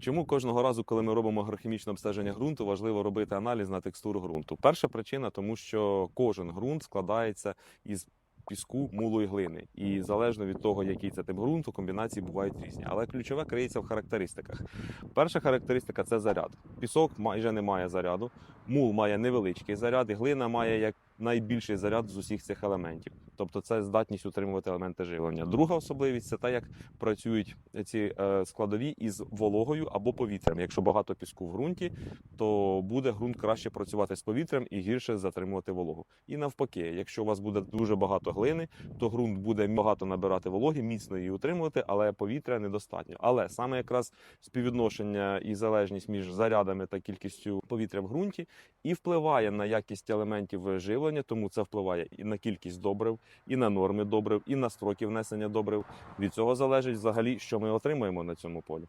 Чому кожного разу, коли ми робимо агрохімічне обстеження ґрунту, важливо робити аналіз на текстуру ґрунту? Перша причина, тому що кожен ґрунт складається із піску, мулу і глини. І залежно від того, який це тип ґрунту, комбінації бувають різні. Але ключове криється в характеристиках. Перша характеристика це заряд. Пісок майже не має заряду, мул має невеличкий заряд, і глина має як найбільший заряд з усіх цих елементів. Тобто це здатність утримувати елементи живлення. Друга особливість це те, як працюють ці е, складові із вологою або повітрям. Якщо багато піску в ґрунті, то буде ґрунт краще працювати з повітрям і гірше затримувати вологу. І навпаки, якщо у вас буде дуже багато глини, то ґрунт буде багато набирати вологи, міцно її утримувати, але повітря недостатньо. Але саме якраз співвідношення і залежність між зарядами та кількістю повітря в ґрунті і впливає на якість елементів живлення, тому це впливає і на кількість добрив, і на норми добрив, і на строки внесення добрив. Від цього залежить взагалі, що ми отримаємо на цьому полі.